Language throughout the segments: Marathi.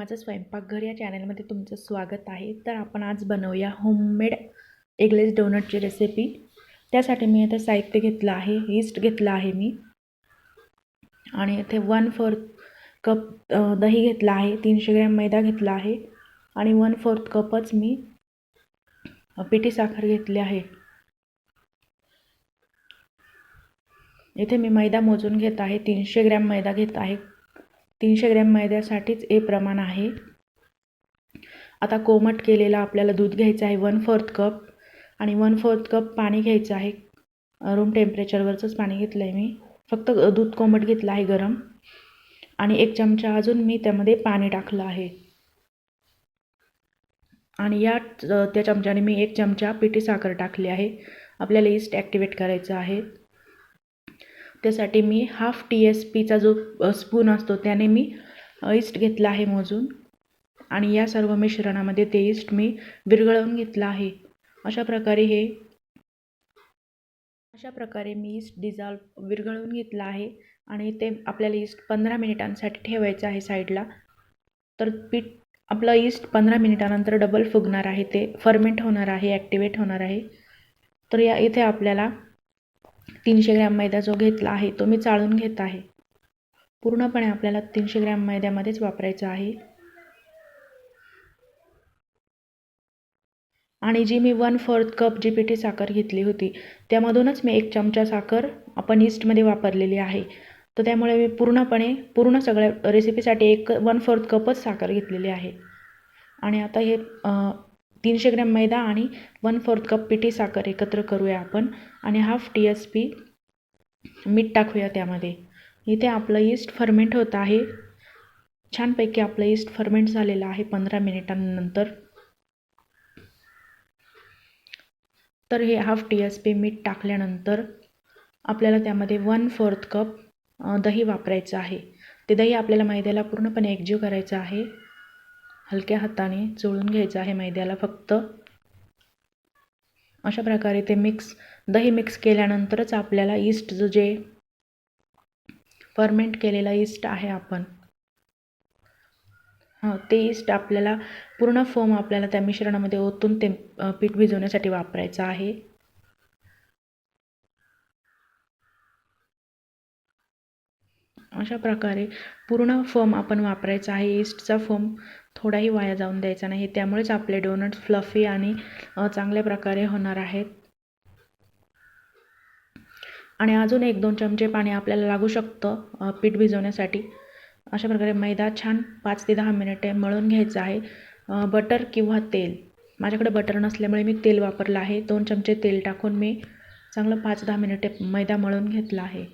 माझं स्वयंपाकघर या चॅनलमध्ये तुमचं स्वागत आहे. तर आपण आज बनवूया होममेड एगलेस डोनटची रेसिपी त्यासाठी मी इथे साहित्य घेतलं आहे ईस्ट घेतलं आहे मी. आणि इथे वन फोर्थ कप दही घेतलं आहे तीनशे ग्रॅम मैदा घेतला आहे. आणि वन फोर्थ कपच मी पिठी साखर घेतली आहे. इथे मी मैदा मोजून घेत आहे तीनशे ग्रॅम मैदा घेत आहे. तीनशे ग्रॅम मैद्यासाठीच हे प्रमाण आहे. आता कोमट केलेला आपल्याला दूध घ्यायचं आहे वन फोर्थ कप आणि वन फोर्थ कप पाणी घ्यायचं आहे. रूम टेम्परेचरवरचंच पाणी घेतलं आहे मी. फक्त दूध कोमट घेतलं आहे गरम. आणि एक चमचा अजून मी त्यामध्ये पाणी टाकलं आहे. आणि या त्या चमच्याने मी एक चमचा पिठी साखर टाकली आहे. आपल्याला ईस्ट ॲक्टिवेट करायचं आहे. त्यासाठी मी हाफ टी एस पीचा जो स्पून असतो त्याने मी ईस्ट घेतला आहे मोजून. आणि या सर्व मिश्रणामध्ये ते ईस्ट मी विरघळवून घेतलं आहे. अशा प्रकारे हे अशा प्रकारे मी ईस्ट डिझॉल्व विरघळवून घेतलं आहे. आणि ते आपल्याला ईस्ट पंधरा मिनिटांसाठी ठेवायचं आहे साईडला. तर पीठ आपलं ईस्ट पंधरा मिनिटानंतर डबल फुगणार आहे. ते फर्मेंट होणार आहे ॲक्टिवेट होणार आहे. तर या इथे आपल्याला तीनशे ग्रॅम मैदा जो घेतला आहे तो मी चाळून घेत आहे. पूर्णपणे आपल्याला तीनशे ग्रॅम मैद्यामध्येच वापरायचं आहे. आणि जी मी वन फोर्थ कप जी पिठी साखर घेतली होती त्यामधूनच मी एक चमचा साखर आपण ईस्टमध्ये वापरलेली आहे. तर त्यामुळे मी पूर्णपणे पूर्ण सगळ्या रेसिपीसाठी एक वन फोर्थ कपच साखर घेतलेली आहे. आणि आता हे तीनशे ग्रॅम मैदा आणि वन फोर्थ कप पिठी साखर एकत्र करूया आपण आणि हाफ टी एस पी मीठ टाकूया त्यामध्ये. इथे आपलं ईस्ट फर्मेंट होत आहे. छानपैकी आपलं ईस्ट फर्मेंट झालेलं आहे पंधरा मिनिटांनंतर. तर हे हाफ टी एस पी मीठ टाकल्यानंतर आपल्याला त्यामध्ये वन फोर्थ कप दही वापरायचं आहे. ते दही आपल्याला मैद्याला पूर्णपणे एकजीव करायचं आहे. हलक्या हाताने चोळून घ्यायचं आहे मैद्याला फक्त. अशा प्रकारे ते मिक्स दही मिक्स केल्यानंतरच आपल्याला ईस्टचं जे फर्मेंट केलेला ईस्ट आहे आपण. हां ते ईस्ट आपल्याला पूर्ण फोम आपल्याला त्या मिश्रणामध्ये ओतून ते पीठ भिजवण्यासाठी वापरायचं आहे. अशा प्रकारे पूर्ण फोम आपण वापरायचा आहे ईस्टचा फोम थोडाही वाया जाऊन द्यायचा नाही. त्यामुळेच आपले डोनट्स फ्लफी आणि चांगल्या प्रकारे होणार आहेत. आणि अजून एक दोन चमचे पाणी आपल्याला लागू शकतं पीठ भिजवण्यासाठी. अशा प्रकारे मैदा छान पाच ते दहा मिनिटे मळून घ्यायचं आहे. बटर किंवा तेल. माझ्याकडे बटर नसल्यामुळे मी तेल वापरलं आहे. दोन चमचे तेल टाकून मी चांगलं पाच दहा मिनिटे मैदा मळून घेतला आहे.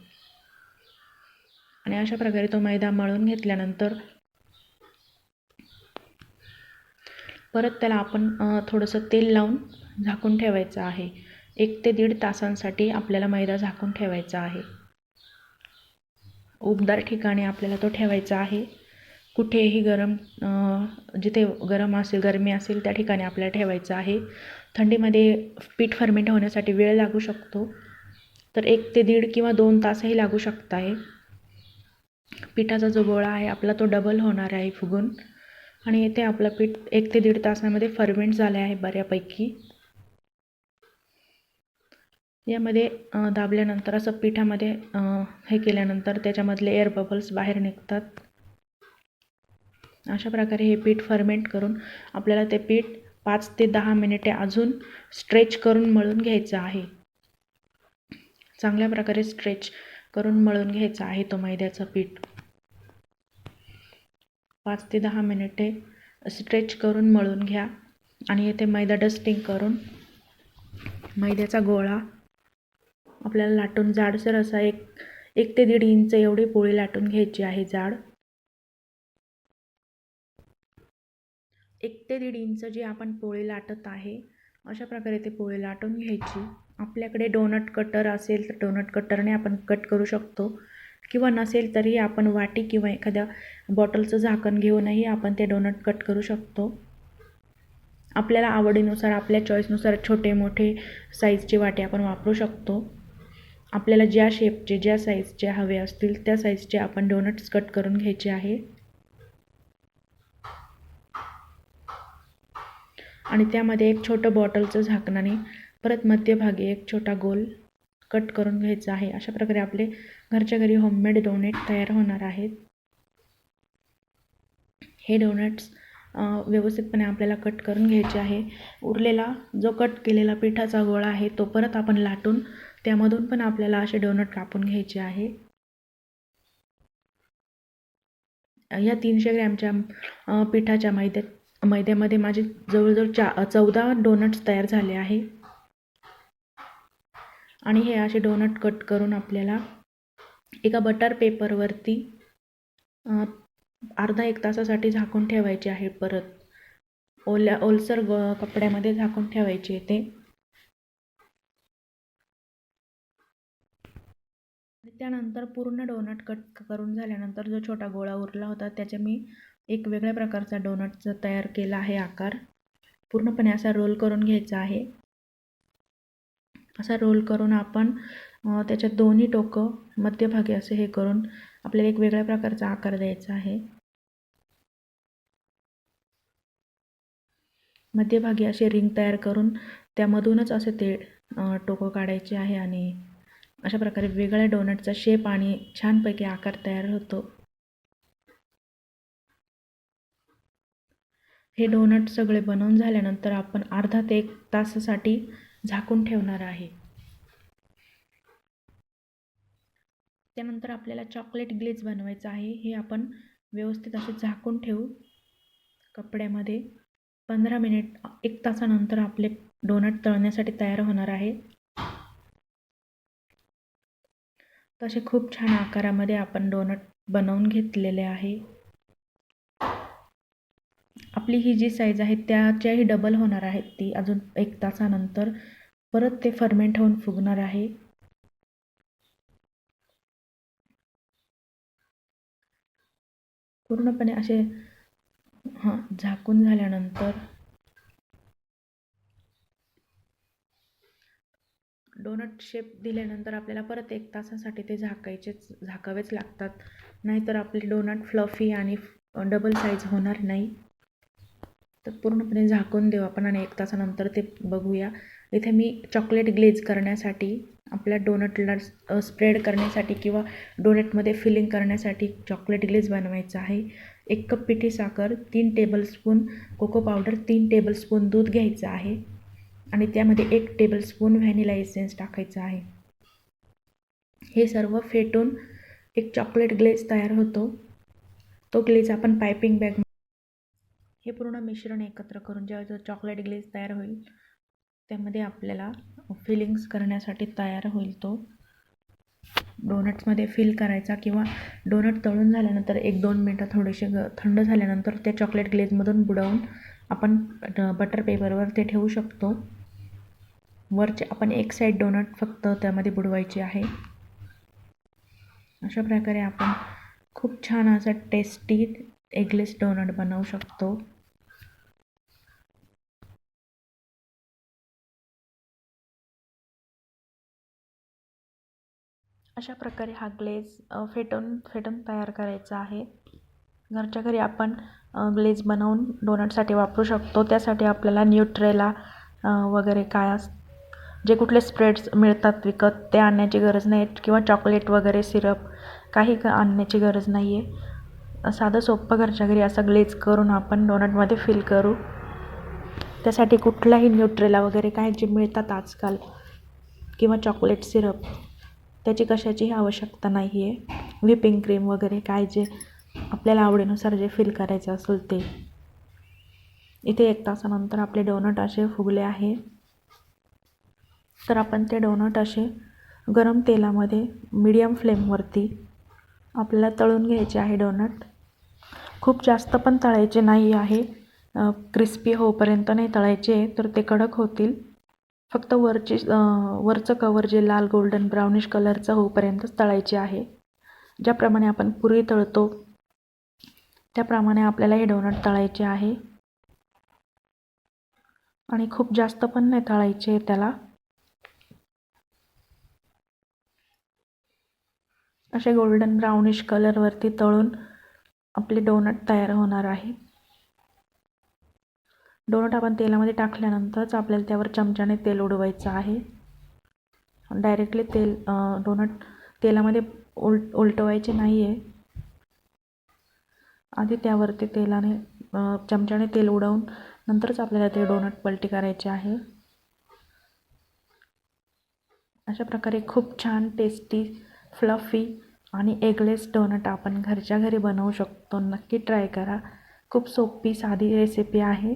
आणि अशा प्रकारे तो मैदा मळून घेतल्यानंतर परत त्याला आपण थोडंसं तेल लावून झाकून ठेवायचं आहे. एक ते दीड तासांसाठी आपल्याला मैदा झाकून ठेवायचा आहे. उबदार ठिकाणी आपल्याला तो ठेवायचा आहे. कुठेही गरम जिथे गरम असेल गरमी असेल त्या ठिकाणी आपल्याला ठेवायचं आहे. थंडीमध्ये पीठ फर्मेंट होण्यासाठी वेळ लागू शकतो. तर एक ते दीड किंवा दोन तासही लागू शकत आहे पिठाचा जो गोळा आहे आपला तो डबल होणार आहे फुगून. आणि येथे आपलं पीठ एक ते दीड तासामध्ये फर्मेंट झाले आहे बऱ्यापैकी. यामध्ये दाबल्यानंतर असं पिठामध्ये हे केल्यानंतर त्याच्यामधले एअर बबल्स बाहेर निघतात. अशा प्रकारे हे पीठ फर्मेंट करून आपल्याला ते पीठ पाच ते दहा मिनिटे अजून स्ट्रेच करून मळून घ्यायचं आहे. चांगल्या प्रकारे स्ट्रेच करून मळून घ्यायचं आहे तो मैद्याचं पीठ. पाच ते दहा मिनिटे स्ट्रेच करून मळून घ्या. आणि येथे मैदा डस्टिंग करून मैद्याचा गोळा आपल्याला लाटून जाडसर असा एक एक ते दीड इंच एवढी पोळी लाटून घ्यायची आहे जाड. एक ते दीड इंच जी आपण पोळी लाटत आहे अशा प्रकारे ते पोळी लाटून घ्यायची. आपल्याकडे डोनट कटर असेल तर डोनट कटरने आपण कट करू शकतो. किंवा नसेल तरी आपण वाटी किंवा एखाद्या बॉटलचं झाकण घेऊनही आपण ते डोनट कट करू शकतो. आपल्याला आवडीनुसार आपल्या चॉईसनुसार छोटे मोठे साईजचे वाटे आपण वापरू शकतो. आपल्याला ज्या शेपचे ज्या साईजचे हवे असतील त्या साईजचे आपण डोनट्स कट करून घ्यायचे आहे. आणि त्यामध्ये एक छोटं बॉटलचं झाकणाने परत मध्यभागी एक छोटा गोल कट करून घ्यायचं आहे. अशा प्रकारे आपले घरच्या घरी होममेड डोनेट तयार होणार आहेत. हे डोनट्स व्यवस्थितपणे आपल्याला कट करून घ्यायचे आहे. उरलेला जो कट केलेला पिठाचा गोळा आहे तो परत आपण लाटून त्यामधून पण आपल्याला असे डोनट कापून घ्यायचे आहे. या तीनशे ग्रॅमच्या पिठाच्या मैद्यात मैद्यामध्ये माझे जवळजवळ चा चौदा डोनट्स तयार झाले आहे. आणि हे असे डोनट कट करून आपल्याला एका बटर पेपरवरती अर्धा एक तासासाठी झाकून ठेवायचे आहे परत. ओल्या ओलसर ग कपड्यामध्ये झाकून ठेवायचे ते. त्यानंतर पूर्ण डोनट कट करून झाल्यानंतर जो छोटा गोळा उरला होता त्याच्या मी एक वेगळ्या प्रकारचा डोनटचा तयार केला आहे आकार. पूर्णपणे असा रोल करून घ्यायचा आहे. असा रोल करून आपण त्याच्यात दोन्ही टोकं मध्यभागी असे हे करून आपल्याला एक वेगळ्या प्रकारचा आकार द्यायचा आहे. मध्यभागी असे रिंग तयार करून त्यामधूनच असे ते टोकं काढायचे आहे आणि अशा प्रकारे वेगळ्या डोनटचा शेप आणि छानपैकी आकार तयार होतो. हे डोनट सगळे बनवून झाल्यानंतर आपण अर्धा ते एक तासासाठी झाकून ठेवणार आहे. त्यानंतर आपल्याला चॉकलेट ग्लेज बनवायचं आहे. हे आपण व्यवस्थित असे झाकून ठेवू. कपड्यामध्ये पंधरा मिनिट एक तासानंतर आपले डोनट तळण्यासाठी तयार होणार आहे. तसे खूप छान आकारामध्ये आपण डोनट बनवून घेतलेले आहे. आपली ही जी साईज आहे त्याच्याही डबल होणार आहेत ती अजून एक तासानंतर. परत ते फर्मेंट होऊन फुगणार आहे. पूर्णपणे असे हां झाकून झाल्यानंतर डोनट शेप दिल्यानंतर आपल्याला परत एक तासासाठी ते झाकायचेच झाकावेच लागतात. नाहीतर आपले डोनट फ्लफी आणि डबल साईज होणार नाही. तर पूर्णपणे झाकून देऊ आपण आणि एक तासानंतर ते बघूया. इथे मी चॉकलेट ग्लेज करण्यासाठी आपल्या डोनटला स्प्रेड करण्यासाठी किंवा डोनटमध्ये फिलिंग करण्यासाठी चॉकलेट ग्लेज बनवायचं आहे. एक कप पिठी साखर तीन टेबलस्पून कोको पावडर तीन टेबलस्पून दूध घ्यायचं आहे. आणि त्यामध्ये एक टेबलस्पून व्हॅनिला एसेन्स टाकायचा आहे. हे सर्व फेटून एक चॉकलेट ग्लेज तयार होतो. तो ग्लेज आपण पायपिंग बॅग हे पूर्ण मिश्रण एकत्र करून ज्यावेळेस चॉकलेट ग्लेज तयार होईल त्यामध्ये आपल्याला फिलिंग्स करण्यासाठी तयार होईल तो. डोनट्समध्ये फिल करायचा किंवा डोनट तळून झाल्यानंतर एक दोन मिनटं थोडेसे ग थंड झाल्यानंतर त्या चॉकलेट ग्लेजमधून बुडवून आपण बटर पेपरवर ते ठेवू शकतो. वरचे आपण एक साईड डोनट फक्त त्यामध्ये बुडवायची आहे. अशा प्रकारे आपण खूप छान असं टेस्टी एगलेस डोनट बनवू शकतो. अशा प्रकारे हा ग्लेज फेटून फेटून तयार करायचा आहे. घरच्या घरी आपण ग्लेज बनवून डोनटसाठी वापरू शकतो. त्यासाठी आपल्याला न्यूट्रेला वगैरे काय अस जे कुठले स्प्रेड्स मिळतात विकत ते आणण्याची गरज नाही. किंवा चॉकलेट वगैरे सिरप काही आणण्याची गरज नाही आहे साधं सोपं घरच्या घरी असं ग्लेज करून आपण डोनटमध्ये फिल करू. त्यासाठी कुठलाही न्यूट्रेला वगैरे काय जे मिळतात आजकाल किंवा चॉकलेट सिरप त्याची कशाचीही आवश्यकता नाही आहे व्हिपिंग क्रीम वगैरे काय जे आपल्याला आवडीनुसार जे फील करायचं असेल ते. इथे एक तासानंतर आपले डोनट असे फुगले आहे. तर आपण ते डोनट असे गरम तेलामध्ये मीडियम फ्लेमवरती आपल्याला तळून घ्यायचे आहे डोनट खूप जास्त पण तळायचे नाही आहे. क्रिस्पी होईपर्यंत नाही तळायचे तर ते कडक होतील. फक्त वरचे वरचं कवर जे लाल गोल्डन ब्राउनिश कलरचं होईपर्यंतच तळायचे आहे. ज्याप्रमाणे आपण पुरी तळतो त्याप्रमाणे आपल्याला हे डोनट तळायचे आहे. आणि खूप जास्त पण नाही तळायचे त्याला. असे गोल्डन ब्राउनिश कलरवरती तळून आपले डोनट तयार होणार आहे. डोनट आपण तेलामध्ये टाकल्यानंतरच आपल्याला त्यावर चमच्याने तेल उडवायचं आहे. डायरेक्टली तेल डोनट तेलामध्ये उल उलटवायचे नाही आहे आधी त्यावरती तेलाने चमच्याने तेल उडवून नंतरच आपल्याला ते डोनट पलटी करायचे आहे. अशा प्रकारे खूप छान टेस्टी फ्लफी आणि एगलेस डोनट आपण घरच्या घरी बनवू शकतो. नक्की ट्राय करा. खूप सोपी साधी रेसिपी आहे.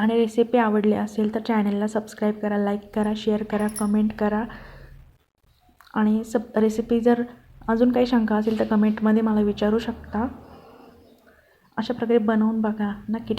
आणि रेसिपी आवडली असेल तर चॅनलला सबस्क्राईब करा लाईक करा शेअर करा कमेंट करा. आणि सब रेसिपी जर अजून काही शंका असेल तर कमेंटमध्ये मला विचारू शकता. अशा प्रकारे बनवून बघा. नक्की